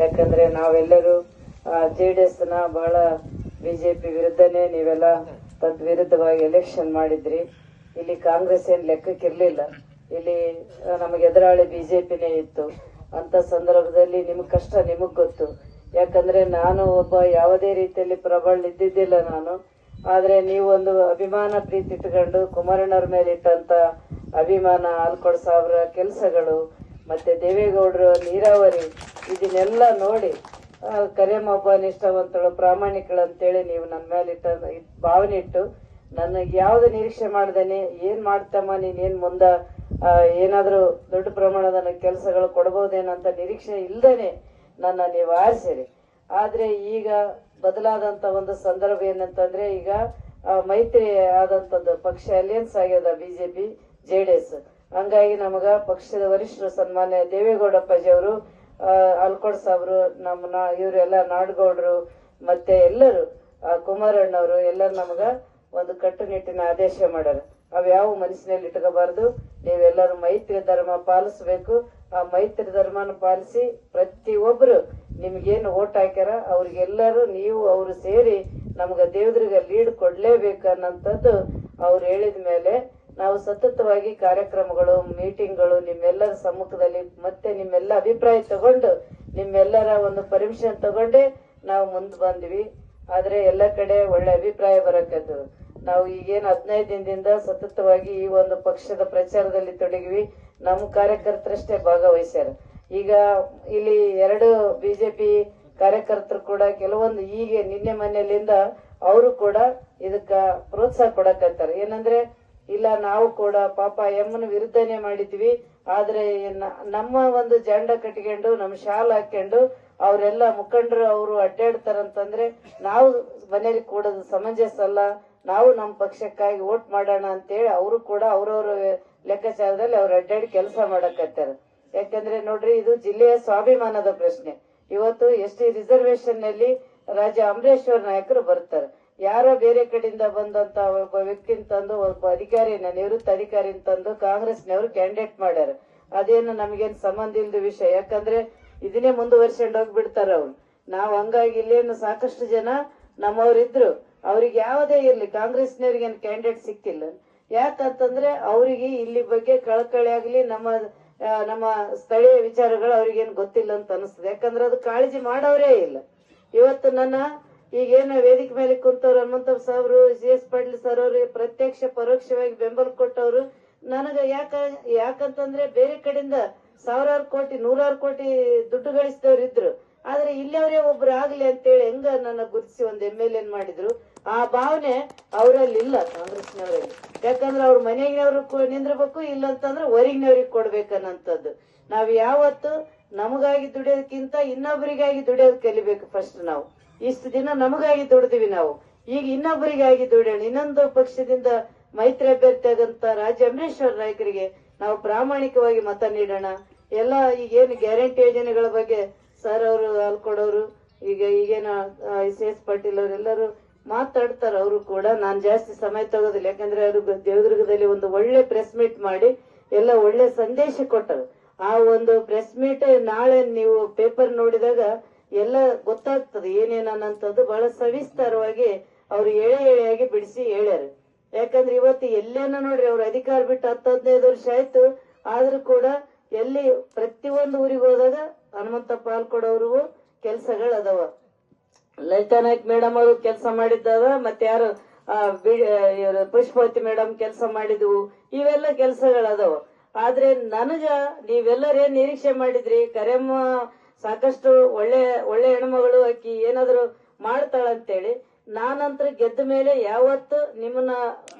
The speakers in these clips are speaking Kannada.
ಯಾಕಂದ್ರೆ ನಾವೆಲ್ಲರೂ ಜೆ ಡಿ ಎಸ್ನ ಬಹಳ ಬಿಜೆಪಿ ವಿರುದ್ಧನೇ ನೀವೆಲ್ಲ ತದ್ವಿರುದ್ಧವಾಗಿ ಎಲೆಕ್ಷನ್ ಮಾಡಿದ್ರಿ. ಇಲ್ಲಿ ಕಾಂಗ್ರೆಸ್ ಏನ್ ಲೆಕ್ಕಕ್ಕಿರ್ಲಿಲ್ಲ. ಇಲ್ಲಿ ನಮಗೆ ಎದುರಾಳಿ ಬಿಜೆಪಿನೇ ಇತ್ತು. ಅಂತ ಸಂದರ್ಭದಲ್ಲಿ ನಿಮ್ ಕಷ್ಟ ನಿಮಗ್ ಗೊತ್ತು. ಯಾಕಂದ್ರೆ ನಾನು ಒಬ್ಬ ಯಾವುದೇ ರೀತಿಯಲ್ಲಿ ಪ್ರಬಲ ಇದ್ದಿದ್ದಿಲ್ಲ ನಾನು. ಆದ್ರೆ ನೀವು ಒಂದು ಅಭಿಮಾನ ಪ್ರೀತಿ ಇಟ್ಕೊಂಡು ಕುಮಾರಣ್ಣರ ಮೇಲೆ ಇಟ್ಟಂತ ಅಭಿಮಾನ ಆಲ್ಕೊಡ್ ಸಾವಿರ ಕೆಲಸಗಳು, ಮತ್ತೆ ದೇವೇಗೌಡರು ನೀರಾವರಿ ಇದನ್ನೆಲ್ಲ ನೋಡಿ ಕರೆ ಕರಿಯಮ್ಮ ಒಬ್ಬ ನಿಷ್ಠಾವಂತಳು ಪ್ರಾಮಾಣಿಕಳು ಅಂತೇಳಿ ನೀವು ನನ್ನ ಮೇಲೆ ಇಟ್ಟ ಭಾವನೆ ಇಟ್ಟು, ನನಗೆ ಯಾವ್ದು ನಿರೀಕ್ಷೆ ಮಾಡ್ದೇನೆ, ಏನ್ ಮಾಡ್ತಮ್ಮ ನೀನ್, ಏನ್ ಮುಂದ ಏನಾದ್ರೂ ದೊಡ್ಡ ಪ್ರಮಾಣದ ಕೆಲಸಗಳು ಕೊಡಬಹುದೇನಂತ ನಿರೀಕ್ಷೆ ಇಲ್ದೇನೆ ನನ್ನ ನೀವು ಆರಿಸಿರಿ. ಆದ್ರೆ ಈಗ ಬದಲಾದಂತ ಒಂದು ಸಂದರ್ಭ ಏನಂತಂದ್ರೆ, ಈಗ ಮೈತ್ರಿ ಆದಂತದ್ದು ಪಕ್ಷ ಅಲಿಯನ್ಸ್ ಆಗ್ಯದ ಬಿಜೆಪಿ ಜೆಡಿಎಸ್ ಹಂಗಾಗಿ ನಮಗ ಪಕ್ಷದ ವರಿಷ್ಠರು ಸನ್ಮಾನ್ಯ ದೇವೇಗೌಡಪ್ಪಜಿ ಅವರು ಅಲ್ಕೋಡ್ ಸಾಬ್ರು ನಮ್ಮ ಇವರೆಲ್ಲ ನಾಡಗೌಡರು ಮತ್ತೆ ಎಲ್ಲರೂ ಆ, ಕುಮಾರಣ್ಣವರು ಎಲ್ಲರೂ ನಮಗ ಒಂದು ಕಟ್ಟುನಿಟ್ಟಿನ ಆದೇಶ ಮಾಡ್ಯಾರ. ಅವ್ಯಾವ ಮನಸ್ಸಿನಲ್ಲಿ ಇಟ್ಕೋಬಾರ್ದು ನೀವೆಲ್ಲರೂ ಮೈತ್ರಿ ಧರ್ಮ ಪಾಲಿಸ್ಬೇಕು. ಆ ಮೈತ್ರಿ ಧರ್ಮನ ಪಾಲಿಸಿ ಪ್ರತಿಯೊಬ್ರು ನಿಮ್ಗೇನು ಓಟ್ ಹಾಕ್ಯಾರ ಅವ್ರಿಗೆಲ್ಲರೂ ನೀವು ಅವರು ಸೇರಿ ನಮ್ಗ ದೇವ್ರಿಗೆ ಲೀಡ್ ಕೊಡ್ಲೇಬೇಕು ಅನ್ನೋಂಥದ್ದು ಅವ್ರು ಹೇಳಿದ ಮೇಲೆ ನಾವು ಸತತವಾಗಿ ಕಾರ್ಯಕ್ರಮಗಳು ಮೀಟಿಂಗ್ಗಳು ನಿಮ್ಮೆಲ್ಲರ ಸಮ್ಮುಖದಲ್ಲಿ ಮತ್ತೆ ನಿಮ್ಮೆಲ್ಲ ಅಭಿಪ್ರಾಯ ತಗೊಂಡು, ನಿಮ್ಮೆಲ್ಲರ ಒಂದು ಪರ್ಮಿಷನ್ ತಗೊಂಡೇ ನಾವು ಮುಂದೆ ಬಂದ್ವಿ. ಆದ್ರೆ ಎಲ್ಲ ಕಡೆ ಒಳ್ಳೆ ಅಭಿಪ್ರಾಯ ಬರಕದ್ದು. ನಾವು ಈಗೇನು ಹದಿನೈದು ದಿನದಿಂದ ಸತತವಾಗಿ ಈ ಒಂದು ಪಕ್ಷದ ಪ್ರಚಾರದಲ್ಲಿ ತೊಡಗಿವಿ ನಮ್ಮ ಕಾರ್ಯಕರ್ತರಷ್ಟೇ ಭಾಗವಹಿಸ್ಯಾರ. ಈಗ ಇಲ್ಲಿ ಎರಡು ಬಿಜೆಪಿ ಕಾರ್ಯಕರ್ತರು ಕೂಡ ಕೆಲವೊಂದು ಈಗ ನಿನ್ನೆ ಮನೆಯಲ್ಲಿಂದ ಅವರು ಕೂಡ ಇದಕ್ಕ ಪ್ರೋತ್ಸಾಹ ಕೊಡಕತ್ತಾರೆ. ಏನಂದ್ರೆ ಇಲ್ಲ, ನಾವು ಕೂಡ ಪಾಪ ಯಮ್ಮನ ವಿರುದ್ಧನೇ ಮಾಡಿದ್ವಿ. ಆದ್ರೆ ನಮ್ಮ ಒಂದು ಜಂಡ ಕಟ್ಕೊಂಡು, ನಮ್ಮ ಶಾಲ್ ಹಾಕೊಂಡು, ಅವರೆಲ್ಲ ಮುಖಂಡರು ಅವರು ಅಡ್ಡಾಡ್ತಾರಂತಂದ್ರೆ ನಾವು ಮನೇಲಿ ಕೂಡೋದು ಸಮಂಜಸ ಅಲ್ಲ. ನಾವು ನಮ್ಮ ಪಕ್ಷಕ್ಕಾಗಿ ವೋಟ್ ಮಾಡೋಣ ಅಂತೇಳಿ ಅವರು ಕೂಡ ಅವ್ರವ್ರ ಲೆಕ್ಕಾಚಾರದಲ್ಲಿ ಅವ್ರು ಅಡ್ಡಾಡಿ ಕೆಲಸ ಮಾಡಕತ್ತಾರ. ಯಾಕಂದ್ರೆ ನೋಡ್ರಿ, ಇದು ಜಿಲ್ಲೆಯ ಸ್ವಾಭಿಮಾನದ ಪ್ರಶ್ನೆ. ಇವತ್ತು ಎಸ್ ಟಿ ರಿಸರ್ವೇಶನ್ನಲ್ಲಿ ರಾಜ ಅಮರೇಶ್ವರ್ ನಾಯಕರು ಬರ್ತಾರೆ. ಯಾರೋ ಬೇರೆ ಕಡೆಯಿಂದ ಬಂದಂತ ಒಬ್ಬ ವ್ಯಕ್ತಿನ ತಂದು, ಒಬ್ಬ ಅಧಿಕಾರಿನ ನಿವೃತ್ತ ಅಧಿಕಾರಿನ ತಂದು ಕಾಂಗ್ರೆಸ್ನವರು ಕ್ಯಾಂಡಿಡೇಟ್ ಮಾಡ್ಯಾರ. ಅದೇನು ನಮಗೇನು ಸಂಬಂಧ ಇಲ್ದ ವಿಷಯ. ಯಾಕಂದ್ರೆ ಇದನ್ನೇ ಮುಂದುವರ್ಸ್ಕೊಂಡು ಹೋಗ್ಬಿಡ್ತಾರ ಅವ್ರು. ನಾವು ಹಂಗಾಗಿ ಇಲ್ಲೇನು ಸಾಕಷ್ಟು ಜನ ನಮ್ಮವ್ರಿದ್ರು ಅವ್ರಿಗೆ ಯಾವುದೇ ಇರ್ಲಿ ಕಾಂಗ್ರೆಸ್ನವ್ರಿಗೆ ಏನು ಕ್ಯಾಂಡಿಡೇಟ್ ಸಿಕ್ಕಿಲ್ಲ. ಯಾಕಂತಂದ್ರೆ ಅವರಿಗೆ ಇಲ್ಲಿ ಬಗ್ಗೆ ಕಳಕಳಿ ಆಗ್ಲಿ, ನಮ್ಮ ನಮ್ಮ ಸ್ಥಳೀಯ ವಿಚಾರಗಳು ಅವ್ರಿಗೇನು ಗೊತ್ತಿಲ್ಲ ಅಂತ ಅನಿಸ್ತದೆ. ಯಾಕಂದ್ರೆ ಅದು ಕಾಳಜಿ ಮಾಡೋರೇ ಇಲ್ಲ. ಇವತ್ತು ನನ್ನ ಈಗೇನು ವೇದಿಕೆ ಮೇಲೆ ಕುಂತವ್ರು ಹನುಮಂತ ಸಾವ್ರು, ಜಿ ಎಸ್ ಪಾಟೀಲ್ ಸರ್ ಅವ್ರು ಪ್ರತ್ಯಕ್ಷ ಪರೋಕ್ಷವಾಗಿ ಬೆಂಬಲ ಕೊಟ್ಟವ್ರು. ನನಗ ಯಾಕ, ಯಾಕಂತಂದ್ರೆ ಬೇರೆ ಕಡೆಯಿಂದ ಸಾವಿರಾರು ಕೋಟಿ, ನೂರಾರು ಕೋಟಿ ದುಡ್ಡು ಗಳಿಸಿದವ್ರು ಇದ್ರು. ಆದ್ರೆ ಇಲ್ಲಿಯವರೇ ಒಬ್ರು ಆಗ್ಲಿ ಅಂತೇಳಿ ಹೆಂಗ ನನ್ನ ಗುರುತಿಸಿ ಒಂದ್ ಎಂ ಎಲ್ ಎನ್ ಮಾಡಿದ್ರು? ಆ ಭಾವನೆ ಅವರಲ್ಲಿ ಇಲ್ಲ ಕಾಂಗ್ರೆಸ್ನವರಲ್ಲಿ. ಯಾಕಂದ್ರೆ ಅವ್ರ ಮನೆಗಿನವ್ರು ನಿಂದಿರ್ಬೇಕು ನಿಂದ್ರಬೇಕು ಇಲ್ಲ ಅಂತಂದ್ರೆ ಹೊರಗಿನವ್ರಿಗೆ ಕೊಡ್ಬೇಕನ್ನಂತದ್ದು ನಾವ್ ಯಾವತ್ತು ನಮಗಾಗಿ ದುಡಿಯೋದಕ್ಕಿಂತ ಇನ್ನೊಬ್ಬರಿಗಾಗಿ ದುಡಿಯೋದ್ ಕಲಿಬೇಕು ಫಸ್ಟ್ ನಾವು. ಇಷ್ಟು ದಿನ ನಮಗಾಗಿ ದುಡಿದಿವಿ ನಾವು. ಈಗ ಇನ್ನೊಬ್ಬರಿಗಾಗಿ ದುಡಿಯೋಣ. ಇನ್ನೊಂದು ಪಕ್ಷದಿಂದ ಮೈತ್ರಿ ಅಭ್ಯರ್ಥಿ ಆಗಂತ ರಾಜ ಅಮರೇಶ್ವರ್ ನಾಯಕರಿಗೆ ನಾವು ಪ್ರಾಮಾಣಿಕವಾಗಿ ಮತ ನೀಡೋಣ. ಎಲ್ಲ ಈಗೇನು ಗ್ಯಾರಂಟಿ ಯೋಜನೆಗಳ ಬಗ್ಗೆ ಸರ್ ಅವರು ಅಲ್ಕೊಡೋರು ಈಗ ಈಗೇನ ಎಸ್ ಎಸ್ ಪಾಟೀಲ್ ಅವರೆಲ್ಲರೂ ಮಾತಾಡ್ತಾರ. ಅವರು ಕೂಡ ನಾನು ಜಾಸ್ತಿ ಸಮಯ ತಗೋದಿಲ್ಲ. ಯಾಕಂದ್ರೆ ಅವರು ದೇವದುರ್ಗದಲ್ಲಿ ಒಂದು ಒಳ್ಳೆ ಪ್ರೆಸ್ ಮೀಟ್ ಮಾಡಿ ಎಲ್ಲ ಒಳ್ಳೆ ಸಂದೇಶ ಕೊಟ್ಟರು. ಆ ಒಂದು ಪ್ರೆಸ್ ಮೀಟ್ ನಾಳೆ ನೀವು ಪೇಪರ್ ನೋಡಿದಾಗ ಎಲ್ಲ ಗೊತ್ತಾಗ್ತದೆ ಏನೇನ ಅನ್ನಂಥದ್ದು ಬಹಳ ಸವಿಸ್ತಾರವಾಗಿ ಅವ್ರು ಎಳೆ ಎಳೆಯಾಗಿ ಬಿಡಿಸಿ ಹೇಳ್ಯಾರ. ಯಾಕಂದ್ರೆ ಇವತ್ತು ಎಲ್ಲೇನ ನೋಡ್ರಿ ಅವ್ರ ಅಧಿಕಾರ ಬಿಟ್ಟು ಹತ್ತು ಹದಿನೈದು ವರ್ಷ ಆಯ್ತು, ಆದ್ರೂ ಕೂಡ ಎಲ್ಲಿ ಪ್ರತಿಯೊಂದು ಊರಿಗೆ ಹೋದಾಗ ಹನುಮಂತ ಪಾಲ್ಕೊಡೋರು ಕೆಲಸಗಳು ಅದಾವ ಲಲಿತಾ ನಾಯ್ಕ್ ಮೇಡಮ್ ಅವರು ಕೆಲಸ ಮಾಡಿದ್ದಾವ, ಮತ್ತೆ ಯಾರು ಪುಷ್ಪವತಿ ಮೇಡಮ್ ಕೆಲಸ ಮಾಡಿದ್ವು, ಇವೆಲ್ಲ ಕೆಲಸಗಳು ಅದಾವ ಆದ್ರೆ ನನಗ ನೀವೆಲ್ಲರೇನ್ ನಿರೀಕ್ಷೆ ಮಾಡಿದ್ರಿ? ಕರೆಮ್ಮ ಸಾಕಷ್ಟು ಒಳ್ಳೆ ಒಳ್ಳೆ ಹೆಣ್ಮಗಳು ಆಕಿ ಏನಾದ್ರು ಮಾಡ್ತಾಳಂತೇಳಿ, ನಾನಂತ್ರ ಗೆದ್ದ ಮೇಲೆ ಯಾವತ್ತು ನಿಮ್ಮನ್ನ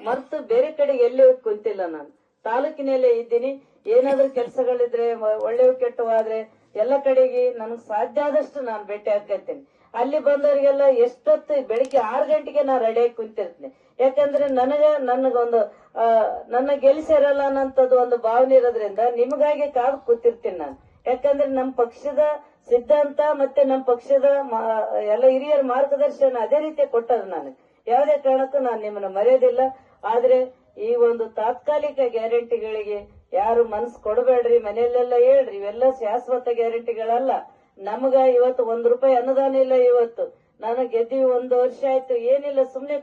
ಮರ್ತು ಬೇರೆ ಕಡೆ ಎಲ್ಲಿ ಕುಂತಿಲ್ಲ ನಾನು. ತಾಲೂಕಿನಲ್ಲೇ ಇದ್ದೀನಿ. ಏನಾದ್ರೂ ಕೆಲಸಗಳಿದ್ರೆ ಒಳ್ಳೆವು ಕೆಟ್ಟವಾದ್ರೆ ಎಲ್ಲ ಕಡೆಗೆ ನನ್ ಸಾಧ್ಯ ಆದಷ್ಟು ನಾನು ಭೇಟಿ ಆಗ್ತೇನೆ ಅಲ್ಲಿ ಬಂದವರಿಗೆಲ್ಲ ಎಷ್ಟೊತ್ತು ಬೆಳಿಗ್ಗೆ ಆರು ಗಂಟೆಗೆ ನಾನು ರೆಡಿಯಾಗಿ ಕುಂತಿರ್ತೀನಿ. ಯಾಕಂದ್ರೆ ನನಗ, ನನಗೊಂದು ನನ್ನ ಗೆಲ್ಸಿರಲ್ಲ ಅನ್ನೋಂಥದ್ದು ಒಂದು ಭಾವನೆ ಇರೋದ್ರಿಂದ ನಿಮಗಾಗಿ ಕಾದು ಕೂತಿರ್ತೀನಿ ನಾನು. ಯಾಕಂದ್ರೆ ನಮ್ಮ ಪಕ್ಷದ ಸಿದ್ಧಾಂತ ಮತ್ತೆ ನಮ್ಮ ಪಕ್ಷದ ಎಲ್ಲ ಹಿರಿಯರ ಮಾರ್ಗದರ್ಶನ ಅದೇ ರೀತಿ ಕೊಟ್ಟರು ನಾನು. ಯಾವುದೇ ಕಾರಣಕ್ಕೂ ನಾನು ನಿಮ್ಮನ್ನ ಮರೆಯೋದಿಲ್ಲ. ಆದ್ರೆ ಈ ಒಂದು ತಾತ್ಕಾಲಿಕ ಗ್ಯಾರಂಟಿಗಳಿಗೆ ಯಾರು ಮನಸ್ಸು ಕೊಡಬೇಡ್ರಿ, ಮನೆಯಲ್ಲೆಲ್ಲ ಹೇಳ್ರಿ, ಇವೆಲ್ಲ ಶಾಶ್ವತ ಗ್ಯಾರಂಟಿಗಳಲ್ಲ. ನಮಗ ಇವತ್ತು ಒಂದ್ ರೂಪಾಯಿ ಅನುದಾನ ಇಲ್ಲ ಇವತ್ತು. ನಾನು ಗೆದ್ದಿ ಒಂದು ವರ್ಷ ಆಯ್ತು, ಏನಿಲ್ಲ, ಸುಮ್ನೆ